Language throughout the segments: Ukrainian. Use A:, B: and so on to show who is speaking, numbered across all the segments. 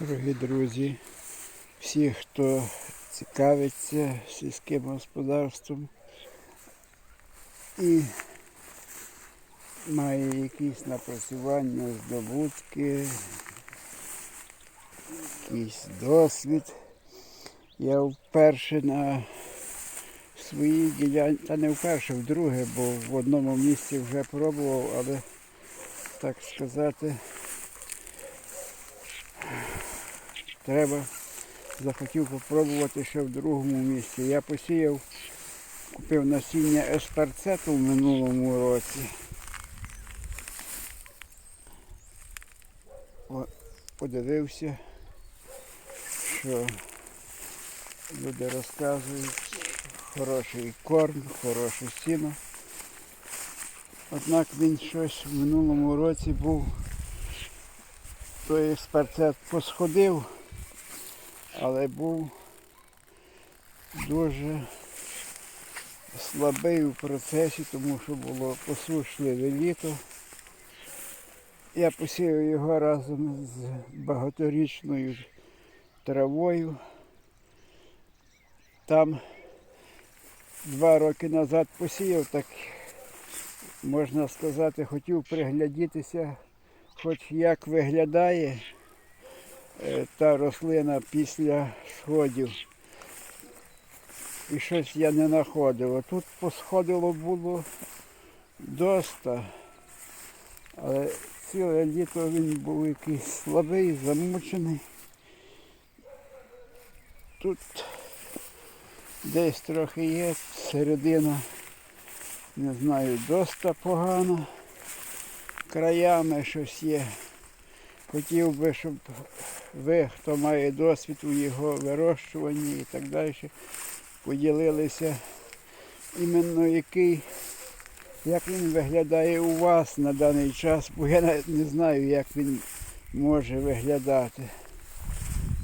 A: Дорогі друзі, всі, хто цікавиться сільським господарством і має якісь напрацювання, здобутки, якийсь досвід. Я вперше на своїй ділянці, та не вперше, вдруге, бо в одному місці вже пробував, але так сказати. Треба, захотів попробувати ще в другому місці. Я посіяв, купив насіння еспарцету в минулому році. Подивився, що люди розказують, хороший корм, хороше сіно. Однак він щось в минулому році був, той еспарцет посходив але був дуже слабий у процесі, тому що було посушливе літо. Я посіяв його разом з багаторічною травою. Там два роки назад посіяв, так можна сказати, хотів приглядітися, хоч як виглядає та рослина після сходів. І щось я не знаходив. Тут посходило було доста. Але ціле літо він був якийсь слабий, замучений. Тут десь трохи є, середина, не знаю, доста погана. Краями щось є. Хотів би, щоб ви, хто має досвід у його вирощуванні і так далі, поділилися іменно який, як він виглядає у вас на даний час, бо я навіть не знаю, як він може виглядати.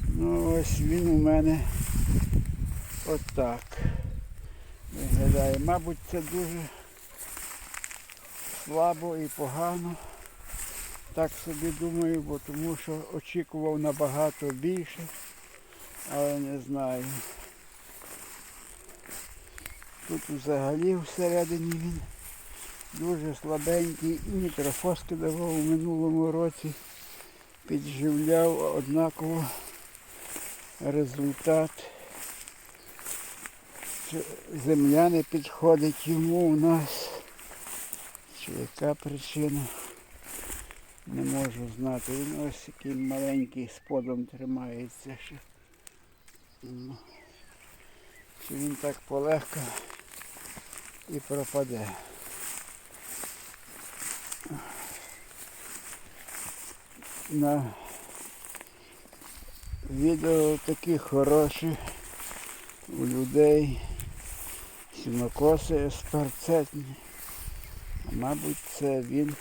A: Ну ось він у мене отак виглядає. Мабуть, це дуже слабо і погано. Так собі думаю, бо тому що очікував набагато більше, але не знаю. Тут взагалі всередині він дуже слабенький і нітрофоски давав у минулому році. Підживляв однаково результат. Земля не підходить йому у нас. Чи яка причина? Не можу знати. Він ось такий маленький сподом тримається ще. Ну, Чи він так полегко і пропаде. На відео такі хороші у людей. Сінокоси спарцетні. Мабуть це він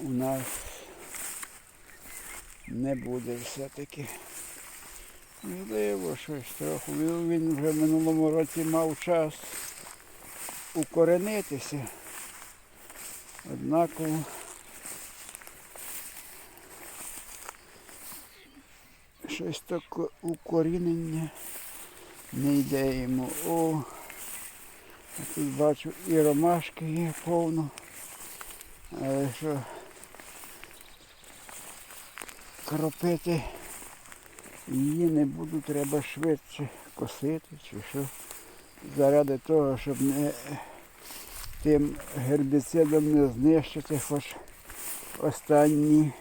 A: у нас не буде все-таки. Можливо, щось трохи. Він вже в минулому році мав час укоренитися. Однаково щось таке укорінення не йде йому. О, а тут бачу і ромашки є повно. Але що кропити її не буду, треба швидше косити чи що. Заради того, щоб не тим гербіцидом не знищити хоч останні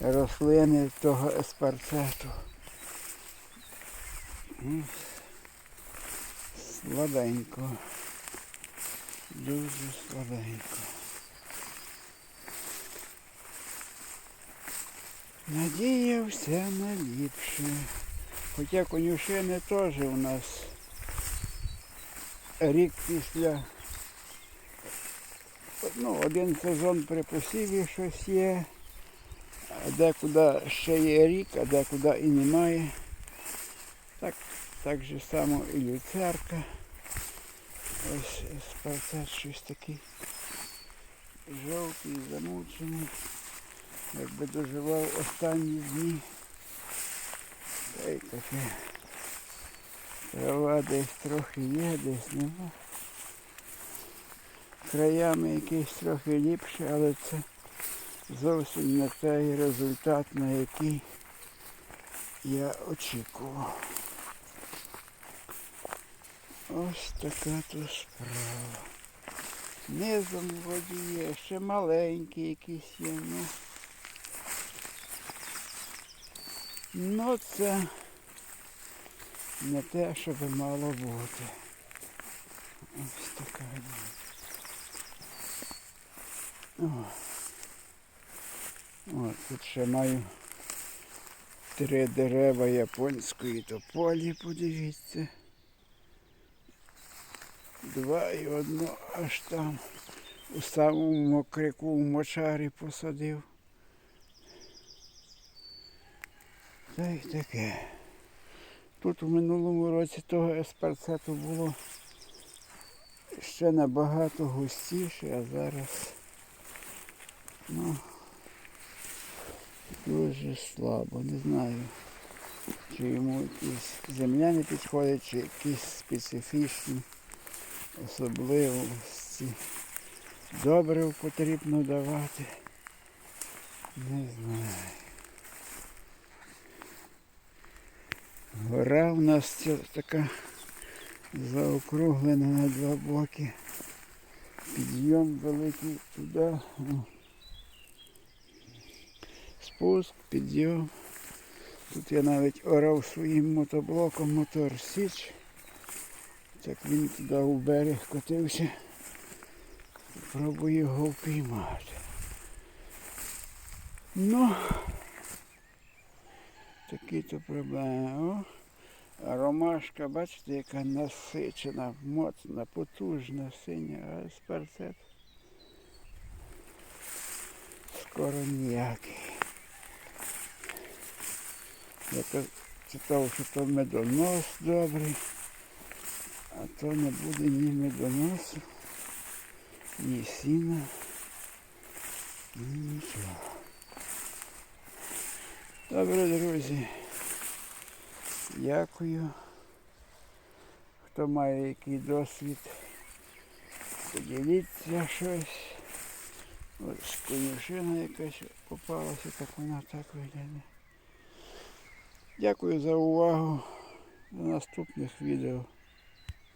A: рослини того еспарцету. М, Слабенько. Дуже слабенько. Надіявся на ліпше. Хоча конюшини теж у нас рік після ну, один сезон при посіві щось є, а декуди ще є рік, а декуди і немає. Так, так же само і люцерка. Ось спарцет щось такий жовтий, замучений. Якби доживав останні дні. Та таке. Трава десь трохи є, десь нема. Краями якийсь трохи ліпше, але це зовсім не той результат, на який я очікував. Ось така то справа. Низом в воді є, ще маленькі якісь є. Ну, ну це не те, що би мало бути. Ось така. О. О, тут ще маю три дерева японської тополі, подивіться. Два і одно аж там у самому мокрику в мочарі посадив. Та й таке. Тут у минулому році того еспарцету було ще набагато густіше, а зараз ну, дуже слабо. Не знаю, чи йому якісь земля не підходить, чи якісь специфічні особливості. Добрив потрібно давати. Не знаю. Гора у нас ця така заокруглена на два боки. Підйом великий туди. Спуск, підйом. Тут я навіть орав своїм мотоблоком мотор Січ. Так він туди у берег котився. Пробую його впіймати. Ну, такі то проблеми. А ромашка, бачите, яка насичена, моцна, потужна, синя, а еспарцет скоро ніякий. Я то читав, що то медонос добрий, а то не буде ні медоносу, ні сіна, ні нічого. Добре, друзі. Дякую. Хто має який досвід, поділіться щось. Ось конюшина якась попалася, так вона так виглядає. Дякую за увагу. До наступних відео.